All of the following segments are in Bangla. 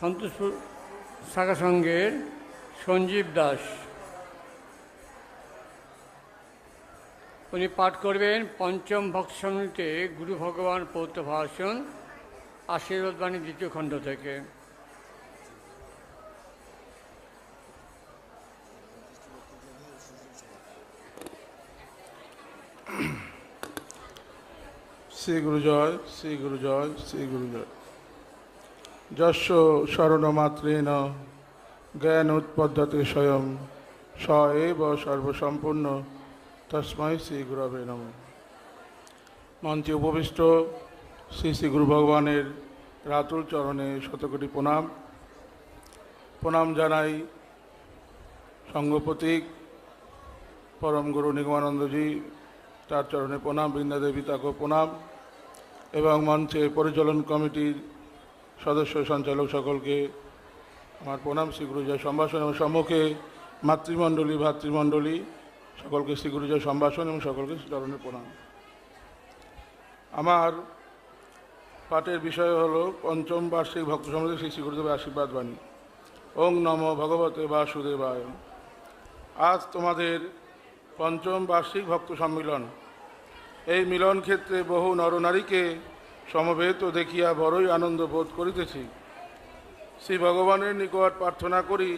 সন্তোষপুর শাখা সংঘের সঞ্জীব দাস। উনি পাঠ করবেন পঞ্চম ভক্ত গুরু ভগবান পৌত্র ভাষণ, আশীর্বাদ বাণী দ্বিতীয় খণ্ড থেকে। শ্রী গুরু জয়, শ্রী গুরু জয়, শ্রী গুরু জয়। যশ শরণমাত্রেণ জ্ঞান উৎপদ্যতে স্বয়ং স এব সর্বসম্পূর্ণ। তস্মৈ শ্রী গুরবে নম। মঞ্চে উপবিষ্ট শ্রী শ্রী গুরু ভগবানের রাতুল চরণে শতকোটি প্রণাম। প্রণাম জানাই সঙ্গপতিক পরম গুরু নিগমানন্দজি, তার চরণে প্রণাম, বৃন্দাদেবী তাকে প্রণাম এবং মঞ্চে পরিচালন কমিটির সদস্য সঞ্চালক সকলকে, আমার প্রণাম শ্রীগুরুজয় সম্ভাষণ এবং সম্মুখে মাতৃমণ্ডলী, ভাতৃমণ্ডলী সকলকে শ্রীগুরুজয় সম্ভাষণ এবং সকলকে চরণে প্রণাম। আমার পাঠের বিষয় হলো পঞ্চম বার্ষিক ভক্ত সমিতি শ্রী শ্রী গুরুদেবের আশীর্বাদ বাণী। ওং নম ভগবতে বাসুদেবায়। আজ তোমাদের পঞ্চম বার্ষিক ভক্ত সম্মিলন। এই মিলন ক্ষেত্রে বহু নরনারীকে সমবেত দেখিয়া বড়ই আনন্দ বোধ করিতেছি। শ্রী ভগবানের নিকট প্রার্থনা করি,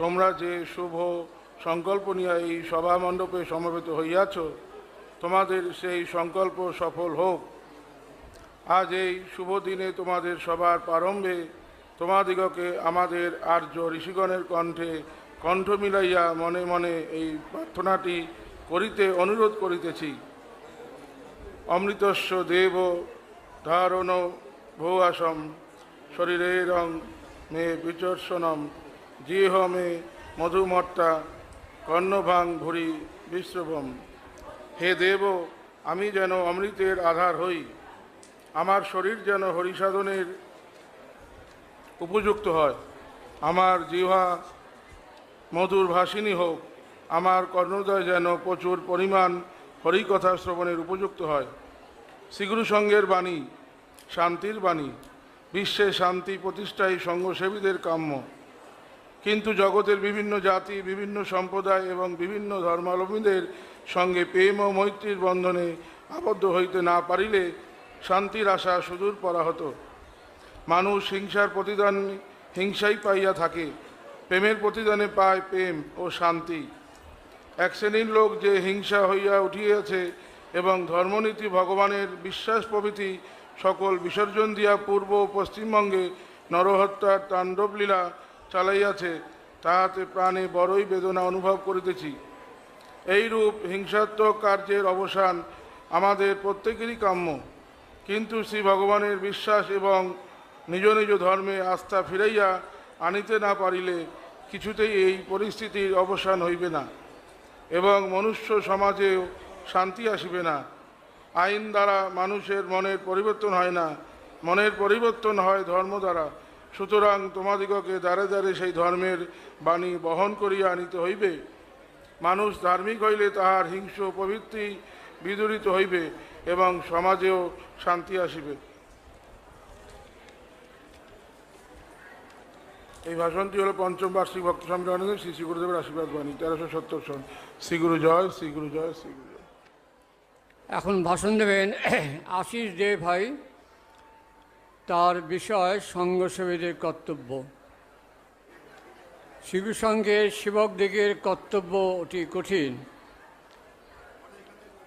তোমরা যে শুভ সংকল্প নিয়ে এই সভা মণ্ডপে সমবেত হইয়াছ, তোমাদের সেই সংকল্প সফল হোক। আজ এই শুভ দিনে তোমাদের সবার প্রারম্ভে তোমাদিগকে আমাদের আর্য ঋষিগণের কণ্ঠে কণ্ঠ মিলাইয়া মনে মনে এই প্রার্থনাটি করিতে অনুরোধ করিতেছি। অমৃতস্য দেব ধারণ ভৌয়াসম, শরীরেরং মে বিচর্ষণম জিহ মে মধুমত্তা, কর্ণভাং ভুরি বিশ্রবম। হে দেব, আমি যেন অমৃতের আধার হই। আমার শরীর যেন হরিসাধনের উপযুক্ত হয়। আমার জিহ্বা মধুর ভাসিনী হোক। আমার কর্ণোদয় যেন প্রচুর পরিমাণ হরিকথা শ্রবণের উপযুক্ত হয়। শ্রীগুরু সঙ্গের বাণী, শান্তির বাণী, বিশ্বে শান্তি প্রতিষ্ঠায় সঙ্গসেবীদের কাম্য। কিন্তু জগতের বিভিন্ন জাতি, বিভিন্ন সম্প্রদায় এবং বিভিন্ন ধর্মাবলম্বীদের সঙ্গে প্রেম ও মৈত্রীর বন্ধনে আবদ্ধ হইতে না পারিলে শান্তির আশা সুদূর পরা হতো মানুষ হিংসার প্রতিদান, হিংসাই পাইয়া থাকে। প্রেমের প্রতিদানে পায় প্রেম ও শান্তি। এক শ্রেণির লোক যে হিংসা হইয়া উঠিয়াছে এবং ধর্মনীতি ভগবানের বিশ্বাস প্রভৃতি সকল বিসর্জন দিয়া পূর্ব ও পশ্চিমবঙ্গে নরহত্যার তাণ্ডবলীলা চালাইয়াছে, তাহাতে প্রাণে বড়ই বেদনা অনুভব করিতেছি। এইরূপ হিংসাত্মক কার্যের অবসান আমাদের প্রত্যেকেরই কাম্য। কিন্তু শ্রী ভগবানের বিশ্বাস এবং নিজ নিজ ধর্মে আস্থা ফিরাইয়া আনিতে না পারিলে কিছুতেই এই পরিস্থিতির অবসান হইবে না। এবং মনুষ্য সমাজেও শান্তি আসিবে না। আইন দ্বারা মানুষের মনের পরিবর্তন হয় না। মনের পরিবর্তন হয় ধর্ম দ্বারা। সুতরাং তোমাদিগকে দ্বারে দ্বারে সেই ধর্মের বাণী বহন করিয়া আনিতে হইবে। মানুষ ধার্মিক হইলে তাহার হিংস্র প্রবৃত্তি বিদূরিত হইবে এবং সমাজেও শান্তি আসিবে। এই ভাষণটি হলো পঞ্চম বার্ষিক ভক্ত সম্মেলনের শ্রী শ্রী গুরুদেবের আশীর্বাদ বাণী, তেরোশো সত্তর সন। শ্রী গুরু জয়, শ্রী গুরু জয়, শ্রী গুরু এখন ভাষণ দেবেন আশিস দে ভাই। তার বিষয় সঙ্গসেবীদের কর্তব্য। শিশু সঙ্গের সেবক দিকের কর্তব্য অতি কঠিন।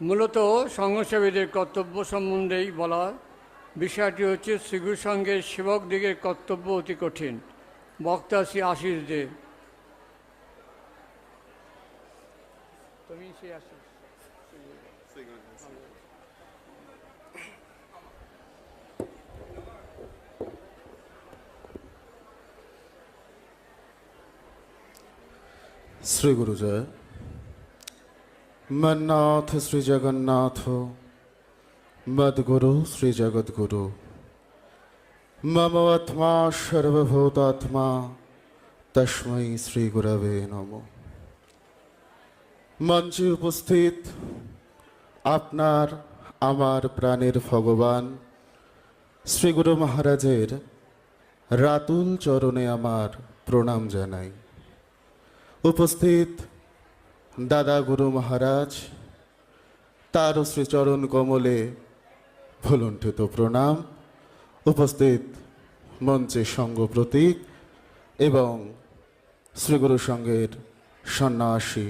মূলত সঙ্গসেবীদের কর্তব্য সম্বন্ধেই বলা। বিষয়টি হচ্ছে শিশু সঙ্গের সেবক দিকের কর্তব্য অতি কঠিন। বক্তা শ্রী আশিস দে। তুমি শ্রী আশিস। শ্রী গুরু জয়। মন্নাথ শ্রী জগন্নাথ, মদ্গুরু শ্রী জগদ্গুরু। মম আত্মা সর্বভূতাত্মা, তস্মৈ শ্রী গুরবে নম। মঞ্চে উপস্থিত আপনার, আমার প্রাণের ভগবান শ্রী গুরু মহারাজের রাতুল চরণে আমার প্রণাম জানাই। উপস্থিত দাদা গুরু মহারাজ তার শ্রীচরণ কমলে ভুলুণ্ঠিত প্রণাম। উপস্থিত মঞ্চে সঙ্গ প্রতীক এবং শ্রীগুরু সঙ্গের সন্ন্যাসী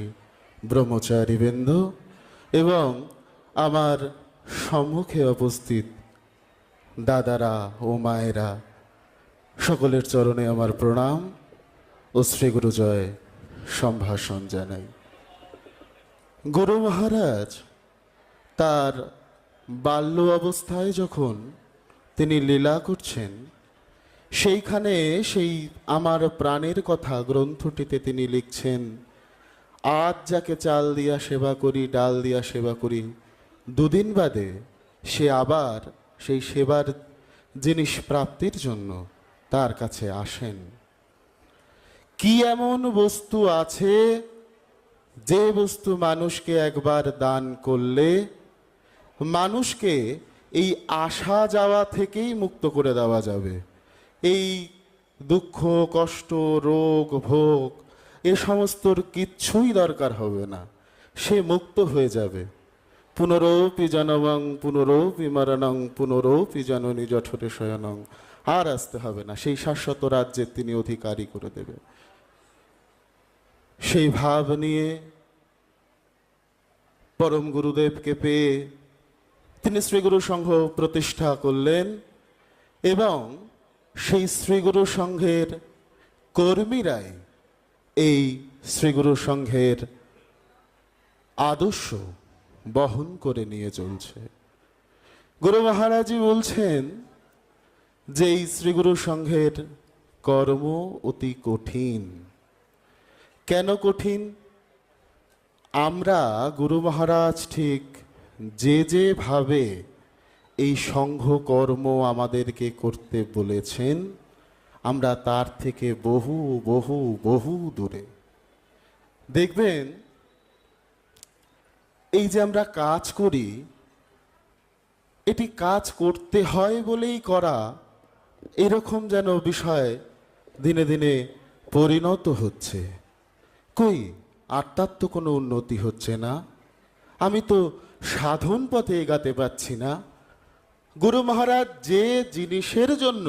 ব্রহ্মচারীবৃন্দ এবং আমার সম্মুখে উপস্থিত দাদারা ও মায়েরা, সকলের চরণে আমার প্রণাম ও শ্রীগুরু জয় সম্ভাষণ জানাই। গুরু মহারাজ, তার বাল্য অবস্থায় যখন তিনি লীলা করছেন, সেইখানে সেই আমার প্রাণের কথা গ্রন্থটিতে তিনি লিখছেন, আজ যাকে চাল দিয়া সেবা করি, ডাল দিয়া সেবা করি দুদিন বাদে সে আবার সেই সেবার জিনিস প্রাপ্তির জন্য তার কাছে আসেন। কি এমন বস্তু আছে যে বস্তু মানুষকে একবার দান করলে মানুষকে এই আসা যাওয়া থেকেই মুক্ত করে দেওয়া যাবে? এই দুঃখ, কষ্ট, রোগ, ভোগ এ সমস্তর কিচ্ছুই দরকার হবে না। সে মুক্ত হয়ে যাবে। পুনরপি জনমং, পুনরপি মরণং, পুনরপি জননী জঠরে শয়নং। আর আসতে হবে না, সেই শাশ্বত রাজ্যের তিনি অধিকারী করে দেবে। সেই ভাব নিয়ে পরম গুরুদেবকে পেয়ে তিনি শ্রীগুরু সংঘ প্রতিষ্ঠা করলেন এবং সেই শ্রীগুরু সংঘের কর্মীরাই এই শ্রীগুরু সংঘের আদর্শ বহন করে নিয়ে চলছে। গুরু মহারাজই বলছেন যে এই শ্রীগুরু সংঘের কর্ম অতি কঠিন। কেন কঠিন? আমরা গুরু মহারাজ ঠিক যে যেভাবে এই সংঘ কর্ম আমাদেরকে করতে বলেছেন, আমরা তার থেকে বহু বহু বহু দূরে। দেখবেন এই যে আমরা কাজ করি, এটি কাজ করতে হয় বলেই করা এরকম যেন বিষয় দিনে দিনে পরিণত হচ্ছে। কই আত্মার তো কোনো উন্নতি হচ্ছে না। আমি তো সাধন পথে এগাতে পারছি না। গুরু মহারাজ যে জিনিসের জন্য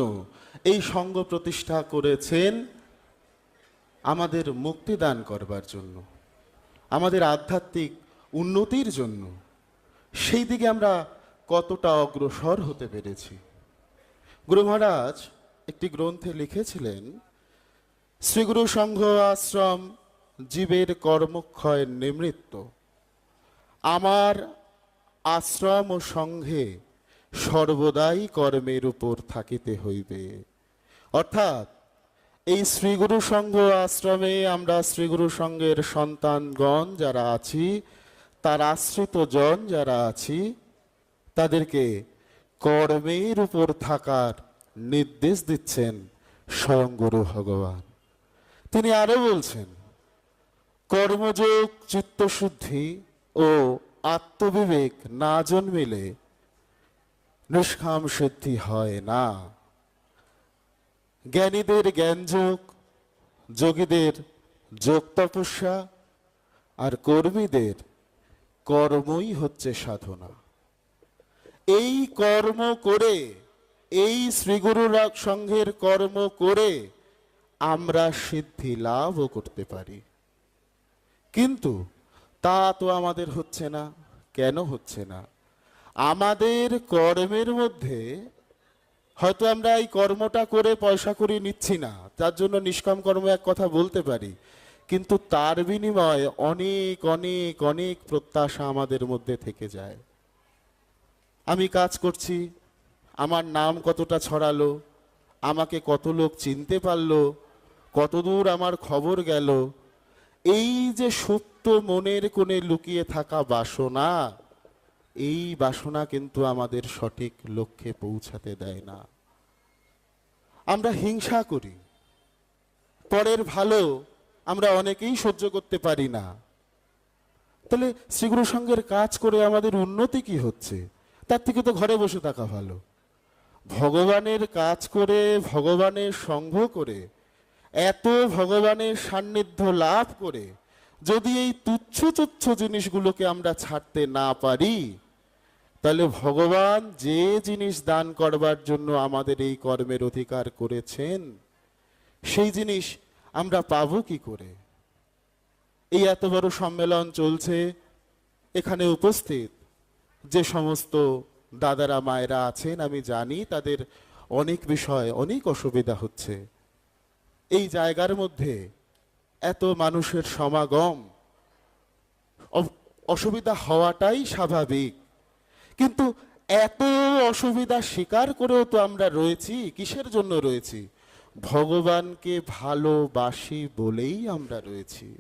এই সঙ্গ প্রতিষ্ঠা করেছেন, আমাদের মুক্তি দান করবার জন্য। আমাদের আধ্যাত্মিক উন্নতির জন্য। সেই দিকে আমরা কতটা অগ্রসর হতে পেরেছি। গুরু মহারাজ একটি গ্রন্থে লিখেছিলেন, শ্রীগুরু সংঘ আশ্রম জীবের কর্মক্ষয় নিমৃত্ত। আমার আশ্রম ও সংঘে সর্বদাই কর্মের উপর থাকিতে হইবে। অর্থাৎ এই শ্রীগুরু সংঘ আশ্রমে আমরা শ্রীগুরু সংঘের সন্তানগণ যারা আছি তার আশ্রিত জন যারা আছি, তাদেরকে কর্মের উপর থাকার নির্দেশ দিচ্ছেন স্বয়ং গুরু ভগবান। তিনি আরও বলছেন, কর্মযোগ, চিত্তশুদ্ধি ও আত্মবিবেক না জন্মিলে নিষ্কাম সিদ্ধি হয় না। জ্ঞানীদের জ্ঞানযোগ, যোগীদের যোগ তপস্যা আর কর্মীদের কর্মই হচ্ছে সাধনা। এই কর্ম করে, এই শ্রীগুরু সংঘের কর্ম করে আমরা সিদ্ধি লাভও করতে পারি। কিন্তু তা তো আমাদের হচ্ছে না, কেন হচ্ছে না? আমাদের কর্মের মধ্যে হয়তো আমরা এই কর্মটা করে পয়সা করি নিচ্ছি না, তার জন্য নিষ্কাম কর্ম এক কথা বলতে পারি। কিন্তু তার বিনিময়ে অনেক অনেক অনেক প্রত্যাশা আমাদের মধ্যে থেকে যায়। আমি কাজ করছি, আমার নাম কতটা ছড়ালো, আমাকে কত লোক চিনতে পারল কতদূর আমার খবর গেল, এই যে সুপ্ত মনের কোণে লুকিয়ে থাকা বাসনা, এই বাসনা কিন্তু আমাদের সঠিক লক্ষ্যে পৌঁছাতে দেয় না। আমরা হিংসা করি, পরের ভালো আমরা অনেকেই সহ্য করতে পারি না। তাহলে শ্রীগুরু সঙ্গের কাজ করে আমাদের উন্নতি কি হচ্ছে? তার থেকে তো ঘরে বসে থাকা ভালো। ভগবানের কাজ করে, ভগবানের সঙ্গ করে, এত ভগবানের সান্নিধ্য লাভ করে, যদি এই তুচ্ছ তুচ্ছ জিনিসগুলোকে আমরা ছাড়তে না পারি, তাহলে ভগবান যে জিনিস দান করবার জন্য আমাদের এই কর্মের অধিকার করেছেন, সেই জিনিস আমরা পাবো কি করে? এই এত বড় সম্মেলন চলছে, এখানে উপস্থিত যে সমস্ত দাদারা, মায়েরা আছেন, আমি জানি তাদের অনেক বিষয় অনেক অসুবিধা হচ্ছে। এই জায়গার মধ্যে এত মানুষের সমাগম অসুবিধা হওয়াটাই স্বাভাবিক। কিন্তু এত অসুবিধা স্বীকার করেও তো আমরা রয়েছি, কিসের জন্য রয়েছি? ভগবানকে ভালোবাসি বলেই আমরা রয়েছি।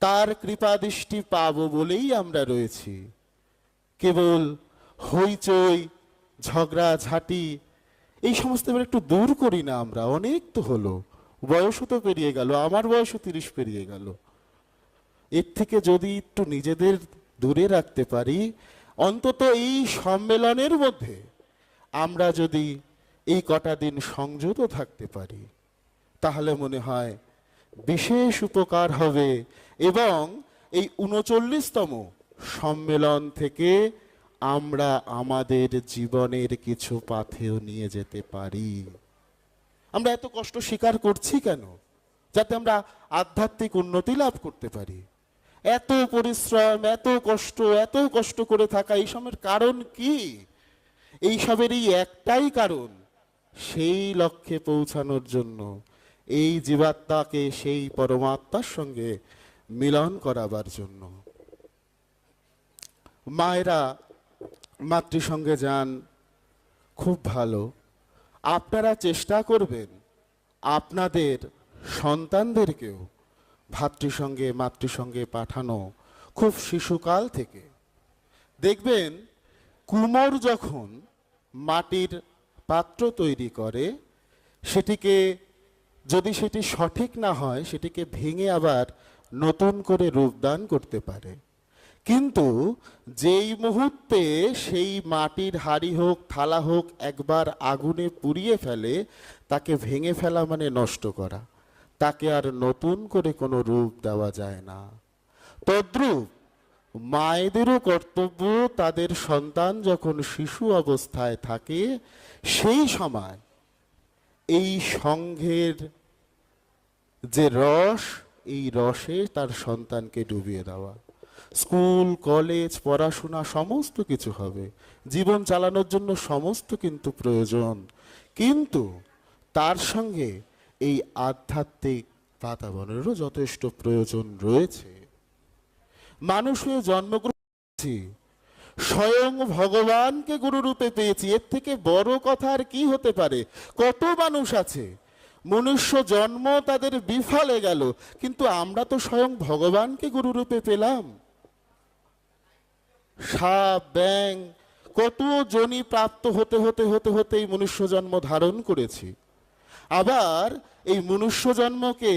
তার কৃপা দৃষ্টি পাবো বলেই আমরা রয়েছি। কেবল হইচই, ঝগড়া, ঝাঁটি, এই সমস্ত এবার একটু দূর করি না আমরা। অনেক তো হলো। বয়সও তো পেরিয়ে গেল, আমার বয়সও তিরিশ পেরিয়ে গেল। এর থেকে যদি একটু নিজেদের দূরে রাখতে পারি, অন্তত এই সম্মেলনের মধ্যে আমরা যদি এই কটা দিন সংযত থাকতে পারি। তাহলে মনে হয় বিশেষ উপকার হবে এবং এই উনচল্লিশতম সম্মেলন থেকে আমরা আমাদের জীবনের কিছু পাথেও নিয়ে যেতে পারি। আমরা এত কষ্ট স্বীকার করছি কেন? যাতে আমরা আধ্যাত্মিক উন্নতি লাভ করতে পারি। এত পরিশ্রম, এত কষ্ট এত কষ্ট করে থাকা এইসবের কারণ কি? এইসবের এই একটাই কারণ সেই লক্ষ্যে পৌঁছানোর জন্য এই জীবাত্মাকে সেই পরমাত্মার সঙ্গে মিলন করাবার জন্য। মায়েরা, মাতৃসঙ্গে যান, খুব ভালো। আপনারা চেষ্টা করবেন আপনাদের সন্তানদেরকেও ভাতৃসঙ্গে, মাতৃসঙ্গে পাঠানো খুব শিশুকাল থেকে। দেখবেন কুমোর যখন মাটির পাত্র তৈরি করে, সেটিকে যদি সেটি সঠিক না হয়, সেটিকে ভেঙে আবার নতুন করে রূপদান করতে পারে। কিন্তু যেই মুহূর্তে সেই মাটির হাড়ি হোক, থালা হোক একবার আগুনে পুড়িয়ে ফেলে, তাকে ভেঙে ফেলা মানে নষ্ট করা। তাকে আর নতুন করে কোনো রূপ দেওয়া যায় না। তদ্রূপ মায়েদেরও কর্তব্য তাদের সন্তান যখন শিশু অবস্থায় থাকে, সেই সময় এই সংঘের যে রস, এই রসে তার সন্তানকে ডুবিয়ে দেওয়া। স্কুল, কলেজ, পড়াশোনা সমস্ত কিছু হবে। জীবন চালানোর জন্য সমস্ত কিন্তু প্রয়োজন। কিন্তু তার সঙ্গে এই আধ্যাত্মিক বাতাবরণেরও যথেষ্ট প্রয়োজন রয়েছে। মানুষ হয়ে জন্মগ্রহণ করেছি। স্বয়ং ভগবানকে গুরুরূপে পেয়েছি। এর থেকে বড় কথা আর কি হতে পারে? কত মানুষ আছে? মনুষ্য জন্ম তাদের বিফলে গেল, কিন্তু আমরা তো স্বয়ং ভগবানকে গুরুরূপে পেলাম। সাপ ব্যাং কত জনি প্রাপ্ত হতে হতে হতে হতে এই মনুষ্য জন্ম ধারণ করেছি। আবার এই মনুষ্য জন্মকে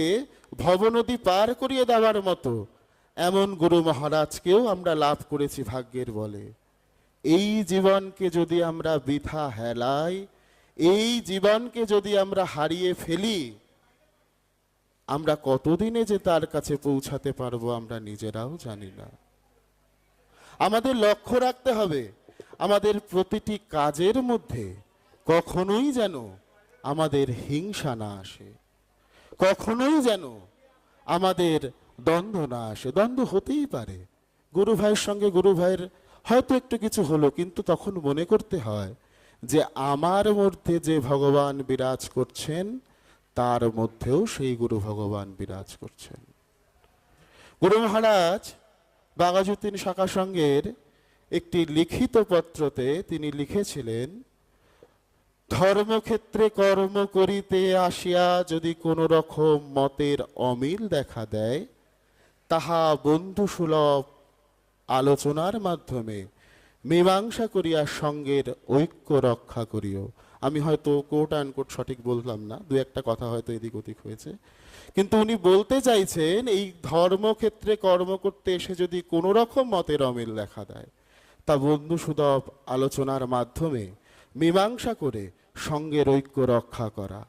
ভবনদী পার করিয়ে দেওয়ার মতো এমন গুরু মহারাজকেও আমরা লাভ করেছি ভাগ্যের বলে। এই জীবনকে যদি আমরা বৃথা হেলাই, এই জীবনকে যদি আমরা হারিয়ে ফেলি, আমরা কতদিনে যে তার কাছে পৌঁছাতে পারব আমরা নিজেরাও জানি না। আমাদের লক্ষ্য রাখতে হবে, আমাদের প্রতিটি কাজের মধ্যে কখনোই যেন আমাদের হিংসা না আসে। কখনোই যেন আমাদের দ্বন্দ্ব না আসে। দ্বন্দ্ব হতেই পারে। গুরু ভাইয়ের সঙ্গে গুরু ভাইয়ের হয়তো একটু কিছু হলো, কিন্তু তখন মনে করতে হয় যে আমার মধ্যে যে ভগবান বিরাজ করছেন, তার মধ্যেও সেই গুরু ভগবান বিরাজ করছেন। গুরু মহারাজ বাগাজুদ্দিন শাখা সঙ্গের একটি লিখিত পত্রতে তিনি লিখেছিলেন, ধর্মক্ষেত্রে কর্ম করিতে আসিয়া যদি কোনো রকম মতের অমিল দেখা দেয় তাহা বন্ধুসুলভ আলোচনার মাধ্যমে মীমাংসা করিয়া সঙ্গের ঐক্য রক্ষা করিও। আমি হয়তো কোট অ্যান্ড কোট সঠিক বললাম না, দু একটা কথা হয়তো এদিক ওদিক হয়েছে। কিন্তু উনি বলতে চাইছেন, এই ধর্মক্ষেত্রে কর্ম করতে এসে যদি কোনো রকম মতের অমিল দেখা দেয়, তা বন্ধু সুদব আলোচনার মাধ্যমে মীমাংসা করে সঙ্গের ঐক্য রক্ষা করা।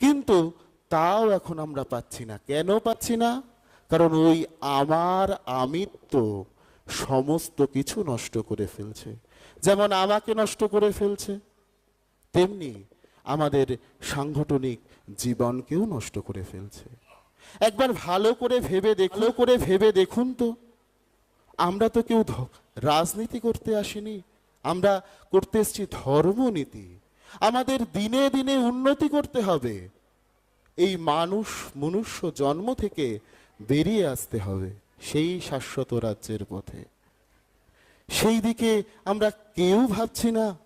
কিন্তু তাও এখন আমরা পাচ্ছি না। কেন পাচ্ছি না? কারণ ওই আমার আমিত্ব সমস্ত কিছু নষ্ট করে ফেলছে। যেমন আমাকে নষ্ট করে ফেলছে, তেমনি আমাদের সাংগঠনিক জীবনকেও নষ্ট করে ফেলছে। একবার ভালো করে ভেবে দেখল করে ভেবে দেখুন তো। আমরা তো কেউ রাজনীতি করতে আসিনি, আমরা করতে এসেছি ধর্মনীতি। আমাদের দিনে দিনে উন্নতি করতে হবে। এই মানুষ মনুষ্য জন্ম থেকে বেরিয়ে আসতে হবে সেই শাশ্বত রাজ্যের পথে। সেই দিকে আমরা কেউ ভাবছি না।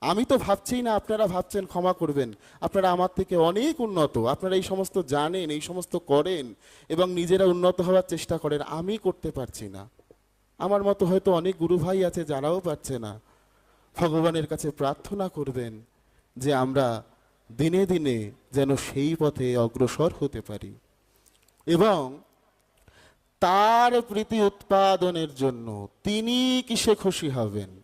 আমি তো ভাবছি না, আপনারা ভাবছেন, ক্ষমা করবেন। আপনারা আমার থেকে অনেক উন্নত, আপনারা এই সমস্ত জানেন, এই সমস্ত করেন এবং নিজেরা উন্নত হওয়ার চেষ্টা করেন, আমি করতে পারছি না। আমার মতো হয়তো অনেক গুরু ভাই আছে যারাও পারছে না। ভগবানের কাছে প্রার্থনা করবেন যে আমরা দিনে দিনে যেন সেই পথে অগ্রসর হতে পারি। এবং তার প্রীতি উৎপাদনের জন্য তিনি কিসে খুশি হবেন?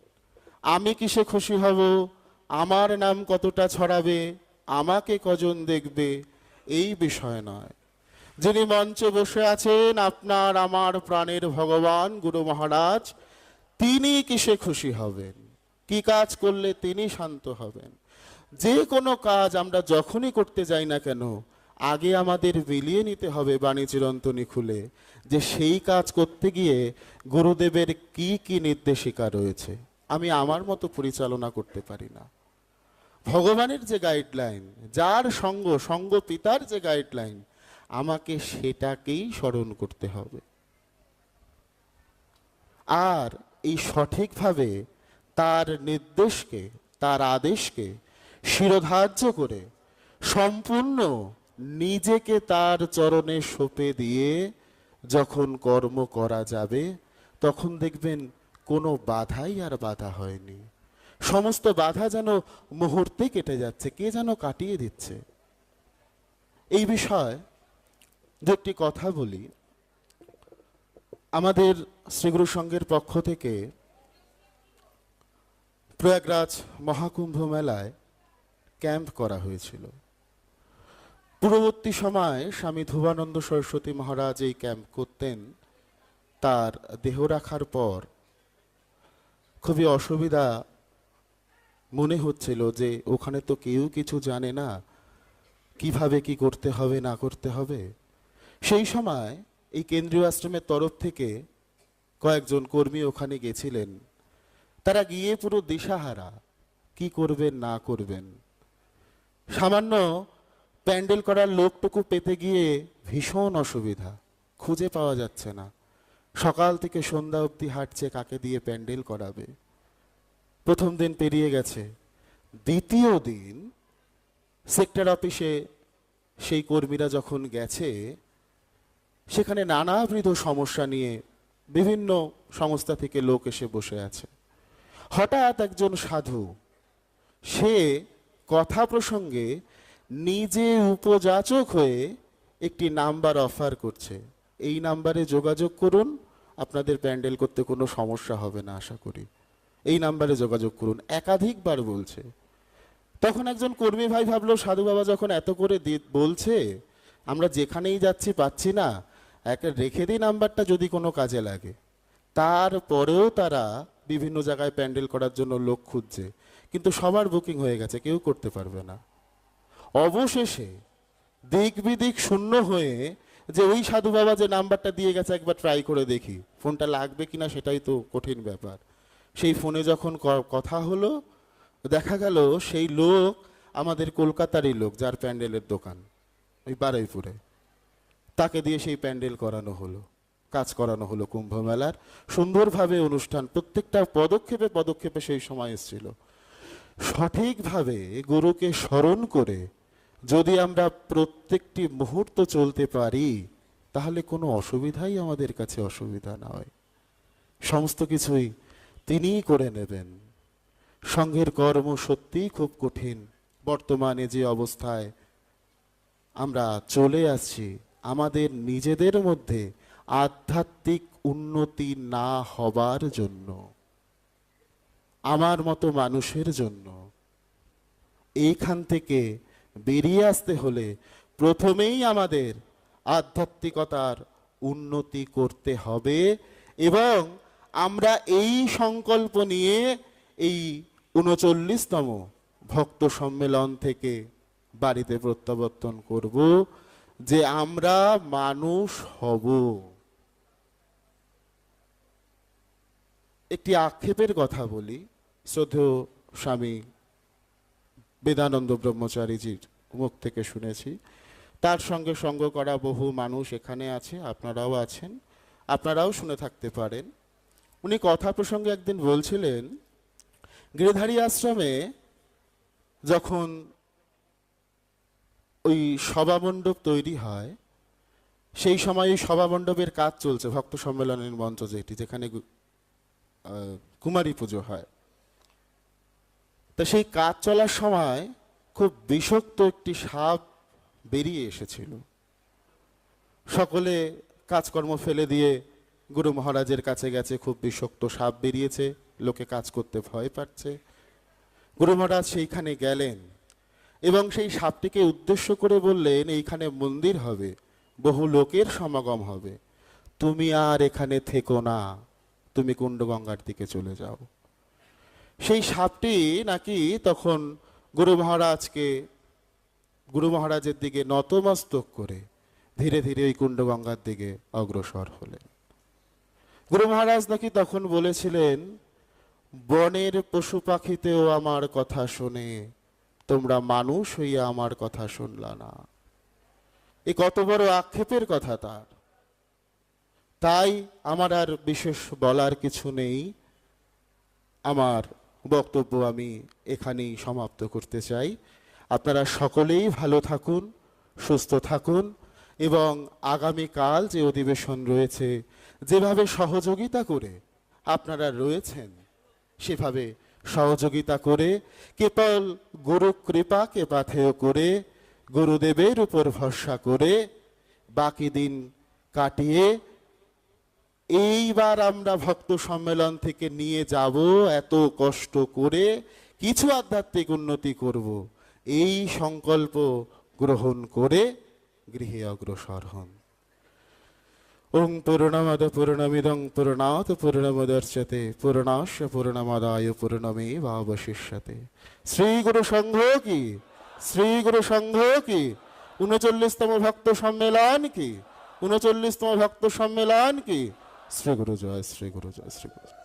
আমি কিসে খুশি হব? আমার নাম কতটা ছড়াবে? আমাকে কজন দেখবে? এই বিষয় নয়। যিনি মঞ্চে বসে আছেন, আপনার আমার প্রাণের ভগবান গুরু মহারাজ, তিনি কিসে খুশি হবেন? কি কাজ করলে তিনি শান্ত হবেন? যে কোনো কাজ আমরা যখনই করতে যাই না কেন আগে আমাদের বিলিয়ে নিতে হবে বাণী চিরন্তনী খুলে, যে সেই কাজ করতে গিয়ে গুরুদেবের কি কি নির্দেশিকা রয়েছে, আমি আমার মতো পরিচালনা করতে পারি না। ভগবানের যে গাইডলাইন, যার সঙ্গ সঙ্গ পিতার যে গাইডলাইন, আমাকে সেটাকেই স্মরণ করতে হবে। আর এই সঠিকভাবে তার নির্দেশকে, তার আদেশকে শিরোধার্য করে সম্পূর্ণ নিজেকে তার চরণে সঁপে দিয়ে যখন কর্ম করা যাবে, তখন দেখবেন কোনো বাধাই আর বাধা হয়নি। সমস্ত বাধা যেন মুহূর্তে কেটে যাচ্ছে, কে যেন কাটিয়ে দিচ্ছে। এই বিষয় যে একটি কথা বলি। আমাদের শ্রীগুরু সংঘের পক্ষ থেকে প্রয়াগরাজ মহাকুম্ভ মেলায় ক্যাম্প করা হয়েছিল। পূর্ববর্তী সময়ে স্বামী ধুবানন্দ সরস্বতী মহারাজ এই ক্যাম্প করতেন। তার দেহ রাখার পর খুবই অসুবিধা মনে হচ্ছিল যে ওখানে তো কেউ কিছু জানে না, কীভাবে কি করতে হবে, না করতে হবে। সেই সময় এই কেন্দ্রীয় আশ্রমের তরফ থেকে কয়েকজন কর্মী ওখানে গেছিলেন। তারা গিয়ে পুরো দিশাহারা, কি করবেন, না করবেন। সামান্য প্যান্ডেল করার লোকটুকু পেতে গিয়ে ভীষণ অসুবিধা, খুঁজে পাওয়া যাচ্ছে না। সকাল থেকে সন্ধ্যা অবধি হাঁটছে কাকে দিয়ে প্যান্ডেল করাবে। প্রথম দিন পেরিয়ে গেছে, দ্বিতীয় দিন সেক্টর অফিসে সেই কর্মীরা যখন গেছে, সেখানে নানাবিধ সমস্যা নিয়ে বিভিন্ন সংস্থা থেকে লোক এসে বসে আছে। হঠাৎ একজন সাধু, সে কথা প্রসঙ্গে নিজে উপযাচক হয়ে একটি নাম্বার অফার করছে। এই নাম্বারে যোগাযোগ করুন, আপনাদের প্যান্ডেল করতে কোনো সমস্যা হবে না, আশা করি। এই নাম্বারে যোগাযোগ করুন, একাধিকবার বলছে। তখন একজন কর্মী ভাই ভাবলো, সাধু বাবা যখন এত করে বলছে, আমরা যেখানেই যাচ্ছি পাচ্ছি না, এক রেখে দিই নাম্বারটা যদি কোনো কাজে লাগে। তারপরেও তারা বিভিন্ন জায়গায় প্যান্ডেল করার জন্য লোক খুঁজছে। কিন্তু সবার বুকিং হয়ে গেছে, কেউ করতে পারবে না। অবশেষে দিক বিদিক শূন্য হয়ে যে ওই সাধু বাবা যে নাম্বারটা দিয়ে গেছে, একবার ট্রাই করে দেখি। ফোনটা লাগবে কিনা সেটাই তো কঠিন ব্যাপার। সেই ফোনে যখন কথা হলো, দেখা গেল সেই লোক আমাদের কলকাতারই লোক, যার প্যান্ডেলের দোকান, ওই বারুইপুরে। তাকে দিয়ে সেই প্যান্ডেল করানো হলো, কাজ করানো হলো কুম্ভ মেলার সুন্দরভাবে অনুষ্ঠান, প্রত্যেকটা পদক্ষেপে পদক্ষেপে সেই সময় এসেছিল। সঠিকভাবে গুরুকে স্মরণ করে যদি আমরা প্রত্যেকটি মুহূর্ত চলতে পারি, তাহলে কোনো অসুবিধাই আমাদের কাছে অসুবিধা নয়। সমস্ত কিছুই তিনিই করে নেবেন। সঙ্ঘের কর্ম সত্যিই খুব কঠিন। বর্তমানে যে অবস্থায় আমরা চলে আসছি, আমাদের নিজেদের মধ্যে আধ্যাত্মিক উন্নতি না হবার জন্য, আমার মতো মানুষের জন্য, এইখান থেকে বেরিয়ে আসতে হলে প্রথমেই আমাদের আধ্যাত্মিকতার উন্নতি করতে হবে এবং আমরা এই সংকল্প নিয়ে এই উনচল্লিশতম ভক্ত সম্মেলন থেকে বাড়িতে প্রত্যাবর্তন করব যে আমরা মানুষ হব। একটি আক্ষেপের কথা বলি। শ্রদ্ধেয় স্বামী বেদানন্দ ব্রহ্মচারীজির মুখ থেকে শুনেছি। তার সঙ্গে সঙ্গ করা বহু মানুষ এখানে আছে, আপনারাও আছেন, আপনারাও শুনে থাকতে পারেন। উনি কথা প্রসঙ্গে একদিন বলছিলেন গৃহধারী আশ্রমে যখন ওই সভামণ্ডপ তৈরি হয়, সেই সময় ওই সভামণ্ডপের কাজ চলছে, ভক্ত সম্মেলনের মঞ্চ যেটি, যেখানে কুমারী পুজো হয়। তা সেই কাজ চলার সময় খুব বিষক্ত একটি সাপ বেরিয়ে এসেছিল। সকলে কাজকর্ম ফেলে দিয়ে গুরু মহারাজের কাছে গেছে, খুব বিষক্ত সাপ বেরিয়েছে, লোকে কাজ করতে ভয় পাচ্ছে। গুরু মহারাজ সেইখানে গেলেন এবং সেই সাপটিকে উদ্দেশ্য করে বললেন, এইখানে মন্দির হবে, বহু লোকের সমাগম হবে। তুমি আর এখানে থেকো না, তুমি কুণ্ডগঙ্গার দিকে চলে যাও। সেই সাপটি নাকি তখন গুরু মহারাজকে, গুরু মহারাজের দিকে নতমস্তক করে ধীরে ধীরে ওই কুণ্ডগঙ্গার দিকে অগ্রসর হলেন। গুরু মহারাজ নাকি তখন বলেছিলেন, বনের পশু পাখিতেও আমার কথা শোনে তোমরা মানুষ হইয়া আমার কথা শুনলা না। এ কত বড় আক্ষেপের কথা তার। তাই আমার আর বিশেষ বলার কিছু নেই। আমার বক্তব্য আমি এখানেই সমাপ্ত করতে চাই। আপনারা সকলেই ভালো থাকুন, সুস্থ থাকুন এবং আগামীকাল যে অধিবেশন রয়েছে, যেভাবে সহযোগিতা করে আপনারা রয়েছেন, সেভাবে সহযোগিতা করে, কেবল গুরু কৃপাকে পাথেয় করে, গুরুদেবের উপর ভরসা করে বাকি দিন কাটিয়ে এইবার আমরা ভক্ত সম্মেলন থেকে নিয়ে যাব, এত কষ্ট করে কিছু আধ্যাত্মিক উন্নতি করব। এই সংকল্প গ্রহণ করে গৃহে অগ্রসর হন। ওং পূর্ণমদ পূর্ণমিদং পূর্ণাত পূর্ণমদর্শতে পূর্ণাস্য পূর্ণমদায় পূর্ণমে অবশিষ্যতে শ্রী গুরু সংঘ কি? শ্রী গুরু সংঘ কি? উনচল্লিশতম ভক্ত সম্মেলন কি? উনচল্লিশতম ভক্ত সম্মেলন কি? শ্রী গুরু জয় শ্রী গুরু জয় শ্রী গুরু জয়।